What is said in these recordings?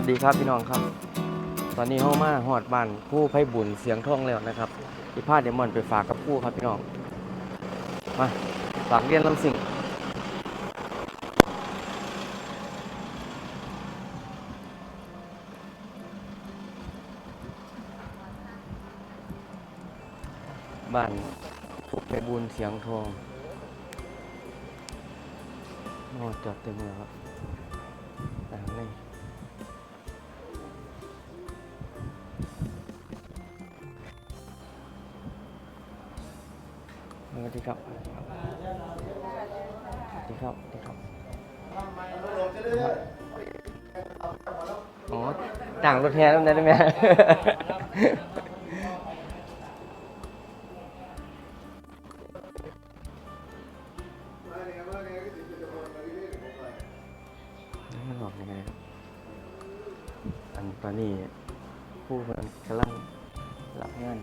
วัสดีครับพี่น้องครับ ตอนนี้เข้ามาหอดบ้านผู้ไพ่บุญเสียงท่องแล้วนะครับที่พาเดมอนไปฝากกับผู้ครับพี่น้อง มาฝากเรียนลำสิ่งบ้านผู้ไพ่บุญเสียงทองโอ้จอดเต็มเลยครับ ครับสวัสดีครับสวัสดีครับสวัสดีครับอ๋อต่างรถแท้แล้วได้ไหมไม่บอกยังไงครับอันตอนนี้ผู้มันกำลังรับงาน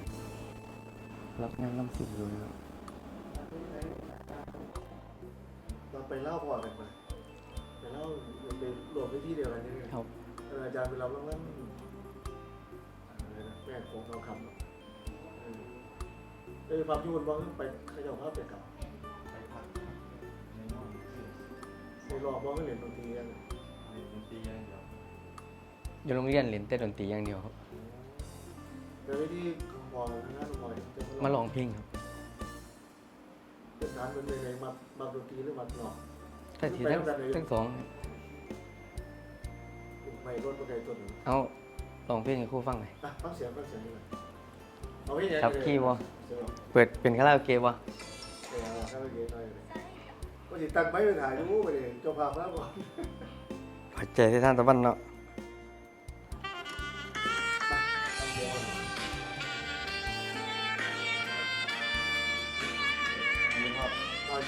รับงานน้ำสิบอยู่นะครับ เราไปเล่าพอกันมาไปเล่าไปรวมไปที่เดียวกันนี่ไงครับเอออาจารย์ไปรับรางวัลอะไรนะแม่ของทองคำเนอะเออเออความที่วนบ้องไปขยับภาพไปกลับไปพักในรอบในรอบบ้องก็เรียนดนตรีกันอยู่โรงเรียนเรียนแต่ดนตรีอย่างเดียวครับ แต่ไม่ที่มองทางด้านมองมาลองเพลงครับ เป็นฐานเป็นในมามาดนตรีหรือมาหลอกแต่ทีทั้งทั้งสองไม่รถประไกตัวหนึ่งเอาลองเพลงให้ครูฟังหน่อยอะฟังเสียงฟังเสียงนี่เลยเอาไว้ยังจับคีย์บ่เสียงเปิดเป็นคาราโอเกะวะเออข้าวเกยหน่อยเลยก็จิตั้งไม้ไปถ่ายรูปไปเลยเจ้าภาพแล้วบ่ปัจจัยที่ท่านตะวันเนาะ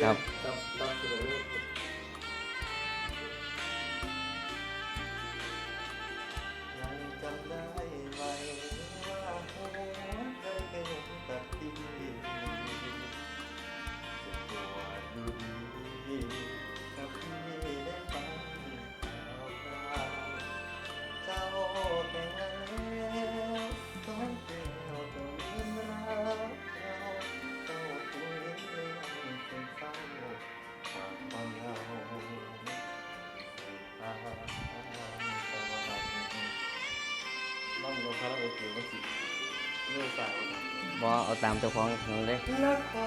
ครับ คาราโอเกะมันสิเรื่องสาวนะบอเอาตามเจ้าของนั่นเลยและขอ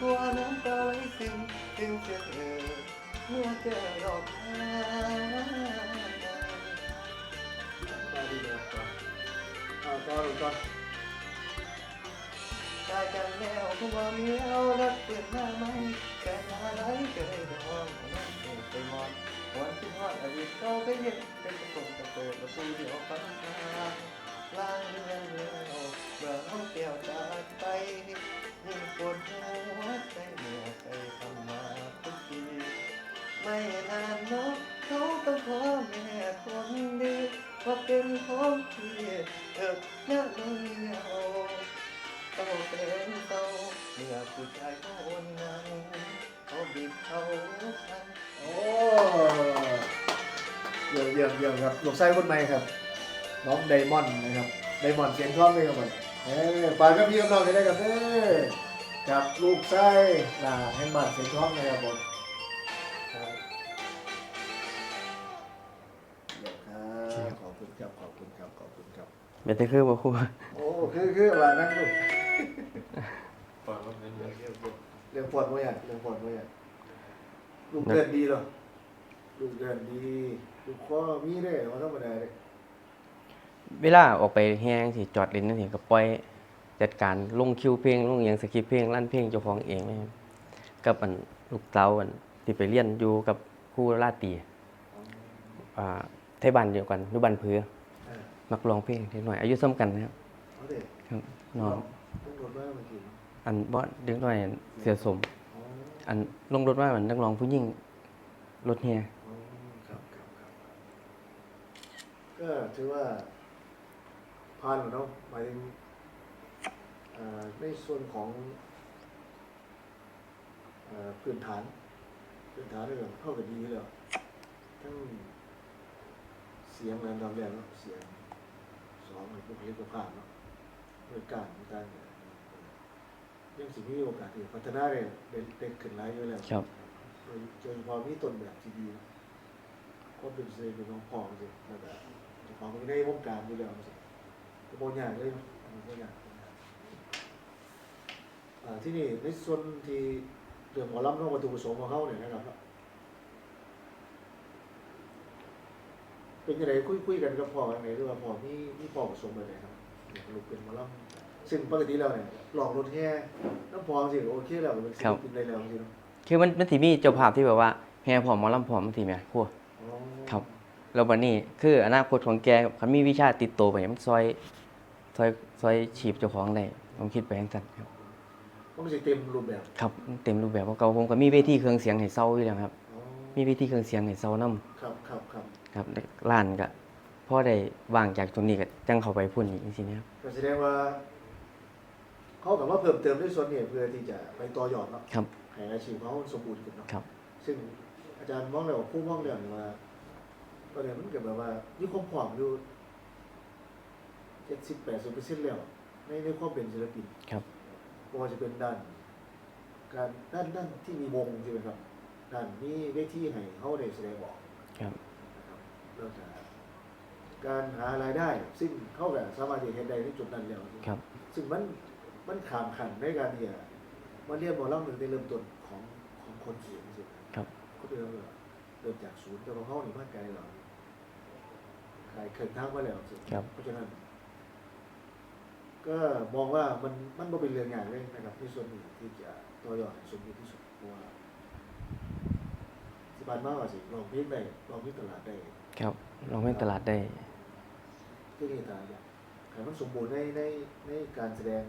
กลัวน้ำตาไหลซึมจึงจะเออเมื่อเจอดอกไม้มาดีเลยครับเอาต่อเลยก่อนตายกันแล้วผู้ว่ามีเอารักเปลี่ยนหน้าไหมแต่หาไหนเคยดองนั่นเองไปมองวันที่ทอดอดีตเก่าไปเย็นเป็นประตูจะเปิดประตูเดียวฟังมา ล้างเรืองแล้วเมื่อเอาแก้วจากไปยิ่งปวดหัวใจเมื่อใจทำมาทุกทีไม่นานนักเขาต้องขอแม่คนดีว่าเป็นของพี่เถิดนักน้องเหนียวต้องเป็นเต้าเมื่อผู้ชายเขาโอนเงินเขาบีบเขาพัน โอ้เยี่ยมเยี่ยมเยี่ยมครับลูกไส้คนใหม่ครับ น้องไดมอนด์นะครับไดมอนด์เสียงทองเลยครับผมเอ้ยฝากกับพี่กับน้องกันได้ครับเด้อกับลูกไส้ลาให้บ้านเสียงทองนะครับผมครับเยี่ยมครับขอบคุณครับขอบคุณครับขอบคุณครับเป็นแต่คือบ่ครูโอ้คือคืออะไรนั่งลูกเปิดเรื่องเรื่องเรื่องปวดว่าอย่างเรื่องปวดว่าอย่างลูกเดือนดีเหรอลูกเดือนดีลูกข้อมีได้ว่าธรรมดาเลย เวลาออกไปแห้งสิจอดเล่นนั่นสิก็ปล่อยจัดการลงคิวเพลงลงอหย่างสคริปต์เพลงลั่นเพลงเจ้าของเองเลยครับกับอันลูกเต้าอันที่ไปเรียนอยู่กับครูลาตรีอ่าไทยบ้านเดียวกันอยู่บ้านเพือเออมักร้องเพลงเด็กหน่อย อายุซ้ำกันนะครับเอาเด็กครับน้องต้องโดนว่าเมื่อกี้อันบ่เด็กน้อยเสียสมอ๋ออันลงรถว่ามันนักร้องผู้หญิงรถเฮียอ๋อครับครับครับก็ถือว่า ผ่านแล้วเนาะหมายถึงเอ่อในส่วนของเอ่อพื้นฐานพื้นฐานเรื่องเข้ากับดีเลยทั้งเสียงแรงดาวแรงเนาะเสียงสองในบุคลิกภาพเนาะด้วยการต่างๆเนี่ยยังสิมีโอกาสที่พัฒนาได้เด็กขึ้นหลายอยู่แล้วครับโดยโดยเฉพาะมีต้นแบบที่ดีก็เป็นเซเป็นน้องพ่อสิแล้วก็เฉพาะมันได้วงการอยู่แล้วสิ ก็บ่ยากเลยบ่ยากอ่าที่นี่ในส่วนที่เรื่องหมอลำเนอกวัตถุประสงค์ของเขาเนี่ยนะครับเนาะเป็นยังไงคุยคุยกันกับพ่อยังไงหรือว่าพ่อมีมีพ่อประสงค์แบบไหนครับอยากลูกเป็นหมอลำซึ่งปกติแล้วเนี่ยหลอกรถแห่น้ำพอสิโอเคแล้วเป็นศิลปินได้แล้วจริงๆเนาะคือมันมันสิมีเจ้าภาพที่แบบว่าแห่ผอมหมอลำผอมมันสิแม่ครัวอ๋อครับแล้วบัดนี้คืออนาคตของแกคันมีวิชาติดโตวไปมันซอย ซอยซอยฉีบเจ้าของได้ผมคิดไปจังซั่นครับต้องสิเต็มรูปแบบครับเต็มรูปแบบของเก่าผมก็มีเวทีเครื่องเสียงให้เซาอยู่แล้วครับอ๋อมีเวทีเครื่องเสียงให้เซานํครับครับครับครับแล้วร้านก็พอได้ว่างจากตรงนี้ก็จังเข้าไปพุ่นอีกจังซี่นะครับก็แสดงว่าเขากับว่าเพิ่มเติมด้วยส่วนนี้เพื่อที่จะไปต่อยอดเนาะครับให้อาชีพเขาสมบูรณ์ขึ้นเนาะครับ ซึ่งอาจารย์มองแล้วผู้มองเรื่องว่าตอนนี้มันเกิดแบบว่ามีความพร้อมอยู่ เจ็ดสิบแปดสิบเปอร์เซ็นต์แล้วในในความเป็นศิลปินครับไม่ว่าจะเป็นด้าน การด้านด้านที่มีวงใช่ไหมครับ ด้านมีเวทีให้เขาได้แสดงออกครับ นะครับเรื่องจากการหารายได้ ซึ่งเขาแบบสามารถจะเห็นได้ในจุดนั้นแล้ว ครับ ซึ่งมันมันขามขันในการที่จะมาเรียนหมอลำหนึ่งในเริ่มต้นของของคนเขียนสิครับ ก็เริ่มเริ่มจากศูนย์แต่ของเขานี่มากไกลเราไกลเขินทางมาแล้วสิครับ เพราะฉะนั้น ก็มองว่ามันมันบ่เป็นเรื่องใหญ่เลยนะครับที่ส่วนนี้ที่จะตัวยอดให้สมบูรณ์ที่สุดเพราะว่าสิบานมากกว่าสิลองเพลงได้ลองเพลงตลาดได้ครับลองเป็นตลาดได้ ที่นี่ตาอย่างให้มันสมบูรณ์ในในในการแสดง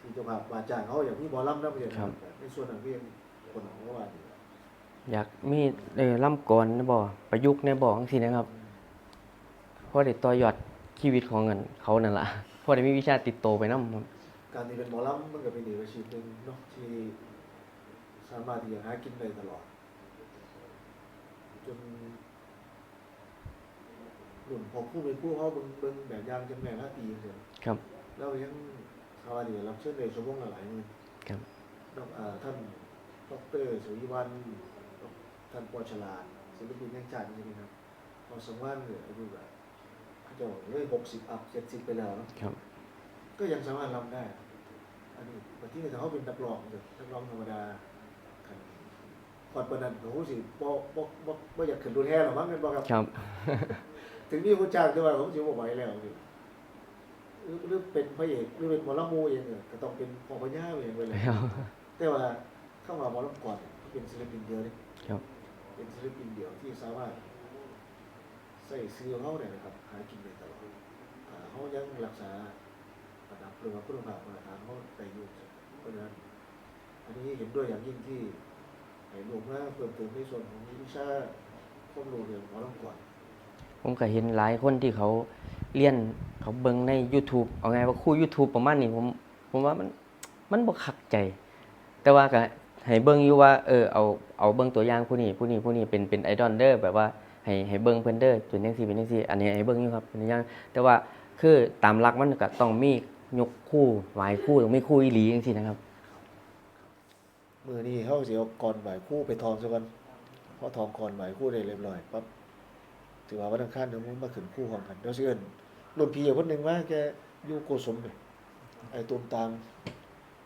ที่เจ้าภาพบาจ้างเขาอย่างที่บอลลัมนะไม่ใช่ครับในส่วนนั้นเรียนคนของเขาว่าดีอยากมีเออล่ำกรในบ่ประยุกต์ในบ่จังซี่นะครับเพราะได้ต่อยอดชีวิตของเงินเขานั่นล่ะเพราะได้มีวิชาติดโตไปนำการที่เป็นหมอลำมันก็เป็นอีกอาชีพหนึ่งเนาะที่สามารถที่จะหากินได้ตลอดจนหนุ่มของผู้เป็นผู้เขาเบิ่งเบิ่งแบบอย่างจนแม่ละปีเดียวครับแล้วยังสวัสดีรับเชิญในชั่วโมงละหลายหมื่นครับดอกอ่าท่านดอกเตอรสุริวันท่านปอฉลาดศิลปินแห่งชาติใช่ไหมครับพอสังวานเนี่ยอายุแบบ เขาเจะเลยหกสิบอัพเจ็ดสิบไปแล้วเนอะครับ ก็ยังสามารถรำได้ อันนี้บางที่ถ้าเขาเป็นนักร้องเถอะนักร้องธรรมดาคันก่อนปานนันเขาสิบ่บ่บ่บ่อยากขึ้นรถแห่หรอกมั้งแม่นบ่ครับ ครับ ถึงมีผู้จ้างแต่ว่าผมสิบ่ไหวแล้วนี่หรือหรือเป็นพระเอกหรือเป็นหมอลำมูเองเนี่ยก็ต้องเป็นพ่อพญาเองไปเลยแต่ว่าเข้ามาหมอลำก่อนเขาเป็นศิลปินเดียวนี่ครับ เป็นศิลปินเดียวที่สามารถ ใส่ซื้อเขาเนี่ยนะครับหากินได้ตลอดอ่เขายังรักษาระดับหรือว่าคุณภาพมาตรฐานเขาได้อยู่เพราะฉะนั้นอันนี้เห็นด้วยอย่างยิ่งที่ให้รวมว่าเพิ่มเติมในส่วนของวิชาความรู้เรื่องหมอลำก่อนผมก็เห็นหลายคนที่เขาเรียนเขาเบิ่งใน YouTube เอาไงว่าคู่ YouTube ประมาณนี้ผมผมว่ามันมันบ่คักใจ แต่ว่าก็ให้เบิ่งอยู่ว่าเออเอาเอาเบิ่งตัวอย่างผู้นี้ผู้นี้ผู้นี้เป็นเป็นไอดอลเด้อแบบว่า ให้ให้เบิ่งเพิ่นเด้อจนจังซี่เป็นจังซี่ อันนี้ให้เบิ่งอยู่ครับเป็นอย่างแต่ว่าคือตามหลักมันก็ต้องมียกคู่หวคู่ต้องมีคู่อีหลีจังซี่นะครับมือนี้เขาเสียก่อนบ่ายคู่ไปทองซะก่อนพอทองก่อนบ่ายคู่ได้เรียบร้อยปั๊บถือว่าวันอังคารเดี๋ยวมันมาขึ้นคู่ของกันเดี๋ยวสิเอิ้นรุ่นพี่คนหนึ่งว่าแกอยู่โกสมเลยไอ้ตูมตาม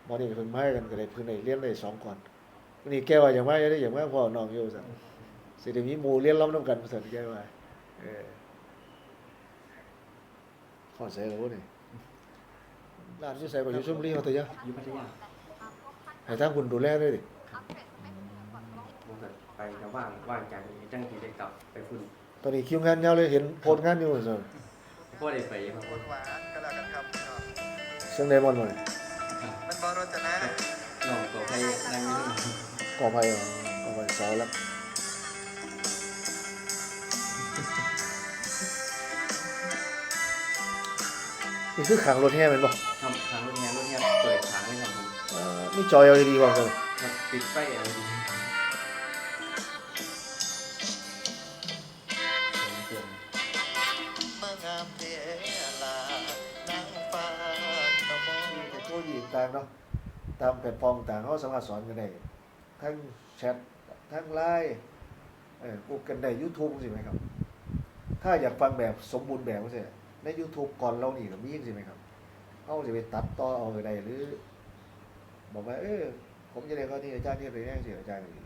หมอนี่เพิ่งมากันก็ได้เพิ่งได้เรียนได้สองก่อนนนี้แกว่าอย่างว่าได้อย่างว่าพ่อน้องอยู่สั่น สิได้มีหมู่เรียนล้อมนํกันสั่นแกว่าเออขอใส่แล้วนี่ร้านอยู่ใส่บ่อยู่ชลบุรีเขาตัวเยอะอยู่พัทยาให้ทางคุณดูแลด้วยดิผมก็ไปก็ว่างว่างจากนี้จังที่ได้กลับไปคุณตอนนี้คิวงานยาวเลยเห็นโพสต์งานอยู่สั่นพ่อได้ไปครับหวานก็แล้วกันครับพี่น้องเสียงไดมอนด์บ่นี่มันบอรถจะนะน้องตัวไปนั่งอยู่นู่นก่อไผ่เหรอก่อไผ่เสาแล้ว นี่คือขังรถแห่แม่นบ่ทำทางรถเนี้ยรถเนี้ยเปิดทางให้ครับผมเอ่อมีจอ LED บ่ครับครับปิดไฟอะไรดีเสียงเมื่องามเทลานางฟ้าตะมองมีเทคโนโลยีต่างเนาะตามแพลตฟอร์มต่างเขาสามารถสอนกันได้ทั้งแชททั้งไลน์เออกูกันได้ YouTube สิไหมครับ ถ้าอยากฟังแบบสมบูรณ์แบบก็ใช่ ใน YouTube ก่อนเรานี่ก็มีสิไหมครับเขาจะไปตัดต่อเอาไปได้หรือ บอกว่า เออ ผมจะเรียนเขาที่อาจารย์ที่เรียนแน่สิอาจารย์นี่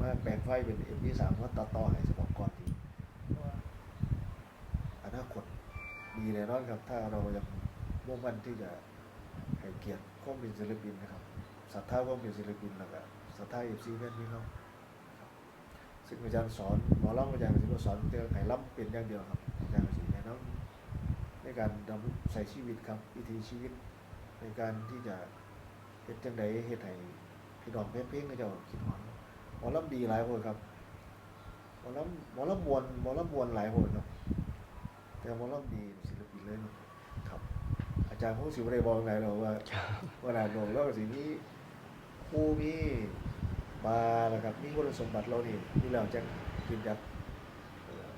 มาแปลงไฟเป็น MP3 มาตัดต่อให้สมองก่อนที่ว่าอนาคตดีแน่นอนครับ ถ้าเรายังมุ่งมั่นที่จะให้เกียรติความเป็นศิลปินนะครับศรัทธาความเป็นศิลปินแล้วก็ศรัทธาเอฟซีแม่นพี่น้องนะซึ่งอาจารย์สอนหมอร้องอาจารย์ก็สิบ่สอนแต่ไห้ล้ำเป็นอย่างเดียวครับอาจารย์ก็สิแนะน ในการดำรงใช้ชีวิตครับวิถีชีวิต ในการที่จะเฮ็ดจังใดเฮ็ดให้พี่น้องแฟนเพลงเขาเจ้าคิดฮอดหมอลำดีหลายคนครับหมอลำหมอลำมวลหมอลำมวลหลายคนครับแต่หมอลำดีศิลปินเลยครับ อาจารย์คงสิบ่ได้บอกไหนหรอกว่าว่าหลานหลวงแล้วก็สิมีครูมีบาร์นะครับมีคุณสมบัติเรานี่ที่เราจะกินจากเอ่อ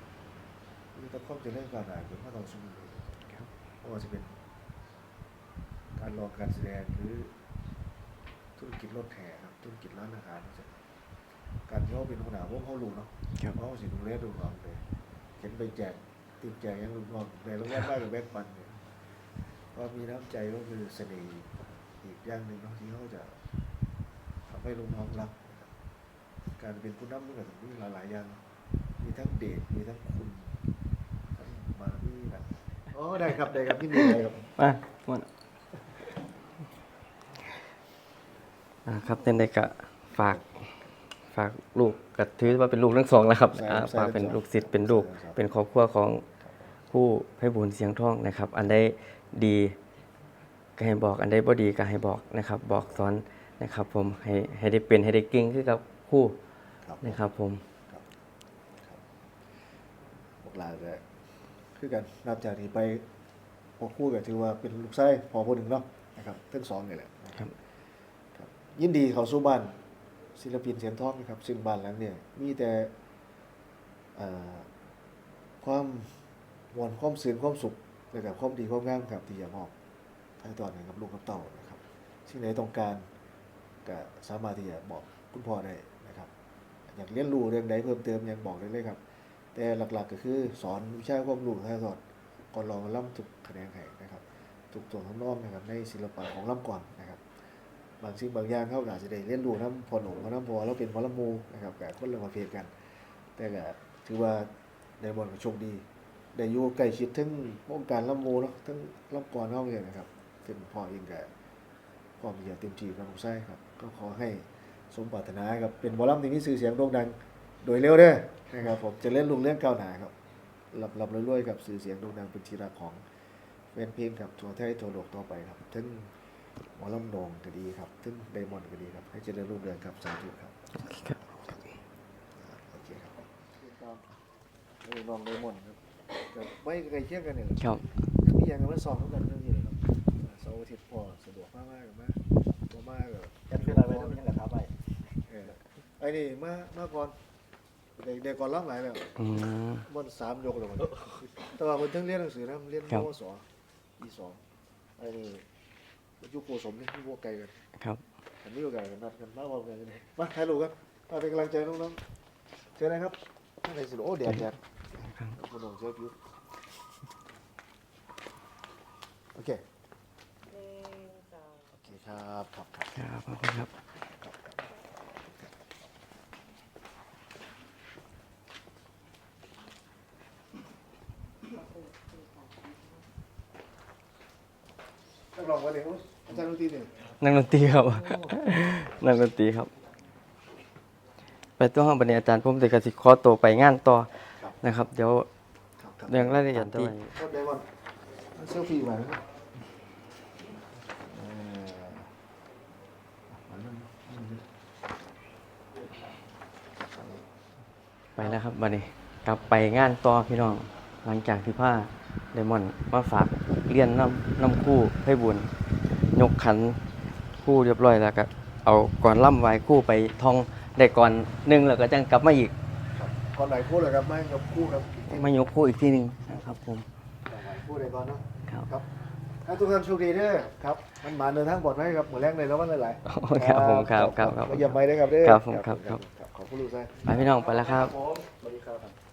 มีแตะข้อมจะเรื่องการอ่านเป็นพระทองสมุน ไพรครับเพราะว่าจะเป็นการลองการแสดงหรือธุรกิจรถแห่ครับธุรกิจร้านอาหารนะครับการที่เขาเป็นหัวหน้าวงเขารู้เนาะครับเขาสิดูแลดูน้องเลยเห็นไปแจกติดแจกยังลูกน้องในโรงแรมบ้านกับแบงค์ปันเนี่ยความมีน้ำใจก็คือเสน่ห์อีกอย่างหนึ่งเนาะที่เขาจะทำให้ลูกน้องรักนะครับการเป็นผู้นำมันก็ต้องมีหลายๆอย่าง มีทั้งเดชมีทั้งคุณทั้งมามีแบบ อ๋อได้ครับได้ครับที่มีอะไรครับมาหมดอ่าครับเต้นได้กะฝาก ฝากลูกก็ถือว่าเป็นลูกทั้งสองแล้วครับอ่าฝากเป็นลูกศิษย์เป็นลูก เป็นครอบครัวของผู้ให้บุญเสียงทองนะครับ อันใดดีก็ให้บอกอันใดบ่ดีก็ให้บอกนะครับ บอกสอนนะครับ ผมให้ให้ได้เป็นให้ได้เก่งคือกับครู่ครับนะครับผม พวกหลานก็ คือกันนับจากนี้ไปพวกคู่ก็ถือว่าเป็นลูกไส้พอผู้หนึ่งเนาะนะครับทั้งสองนี่แหละครับครับ ยินดีเขาสู่บ้านศิลปินเสียงทองนะครับ ซึ่งบ้านหลังเนี่ยมีแต่เอ่อความมวลความสื่นความสุขและกับความดีความงามครับที่อยากมอบให้ตอนให้กับลูกกับเต้านะครับสิ่งไหนต้องการก็สามารถที่จะบอกคุณพ่อได้นะครับ อยากเรียนรู้เรื่องใดเพิ่มเติมยังบอกได้เลยครับ แต่หลักๆก็คือสอนวิชาความรู้ให้สอนก่อนลองล่ำทุกคะแนนให้นะครับทุกตัวทั้งน้องนะครับในศิลปะของล่ำก่อนนะครับ บางสิ่งบางอย่างเขาก็อาจจะได้เรียนรู้น้ำพอหนุ่มน้ำพอแล้วเป็นพอละมูนะครับกับคนละประเภทกัน แต่ก็ถือว่าในบอลก็โชคดีได้อยู่ใกล้ชิดทั้งวงการล่ำมูเนาะทั้งล่ำก่อนเขาเนี่ยนะครับซึ่งพ่อเองก็พ่อมีอย่างเต็มที่กับลูกชายครับก็ขอให้สมปรารถนาครับเป็นบอลล่ำที่มีชื่อเสียงโด่งดัง โดยเร็วเด้อ นะครับผมจะเล่นลุงเรื่องก้าวหน้าครับหลับหลับรวยๆกับสื่อเสียงโด่งดังเป็นที่รักของแฟนเพลงครับทั่วไทยทั่วโลกต่อไปครับทั้งหมอลำโด่งก็ดีครับทั้งไดมอนด์ก็ดีครับ ให้เจริญรุ่งเรืองครับสาธุครับครับโอเคครับเออน้องไดมอนด์ครับแต่ไม่ใกล้เคียงกันเนี่ยครับมีอย่างกันมาสองกันเรื่องนี้เลยครับเสาร์อาทิตย์พอสะดวกมากมากกับมาตัวมากกับจะเป็นอะไรต้องยังกระทับไปเออไอ้นี่มามาก่อน เด็กเด็กก่อนร้องหลายแล้วอืม บนสามยกเลยมันแต่ว่าคนทั้งเรียนหนังสือนะเรียนครับมศปีสองไอ้นี่มันอยู่โกสมนี่ที่วัวไกลกันครับ อันนี้โอกาสกันนัดกันมากกว่ากันเลยมาถ่ายรูปกันมาเป็นกำลังใจน้องๆเชิญนะครับท่านไหนสิโอ้เดี๋ยวแดดคุณน้องเชิญอยู่โอเคโอเคครับครับครับ ครับขอบคุณครับ กร้องวันนี้อุ๊ยอาจารย์ดนตรีเนี่ยนักดนตรีครับ นักดนตรีครับ ไปตัวห้องบันเนี้อาจารย์ผมจะกสิขอตัวไปงานต่อนะครับ เดี๋ยวครับครับเรื่องรายละเอียดที่โคตรได้วันเซลฟี่มาแล้วนะเออมันมันมันไปแล้วครับบันนี้กลับไปงานต่อพี่น้อง หลังจากที่ผ้า ไดมอนด์มาฝากเรียนน้ำน้ำคู่ให้บุญยกขันคู่เรียบร้อยแล้วก็เอาก่อนล่ำไหวคู่ไปท่องได้ก่อนหนึงแล้วก็จังกลับมาอีกครับก่อนไหนคู่เลยครับไม่กับคู่ครับมายกคู่อีกทีหนึงนะครับผมก่อนไหนคู่เลยก่อนเนาะครับครับให้ทุกท่านโชคดีเด้อครับมันมาเดินทางปลอดภัยครับหมดแรงเลยแล้ววันหลายๆครับผมครับครับครับมาเยี่ยมไปเลยครับเด้อครับผมครับครับขอบคุณลูกชายไปพี่น้องไปแล้วครับผม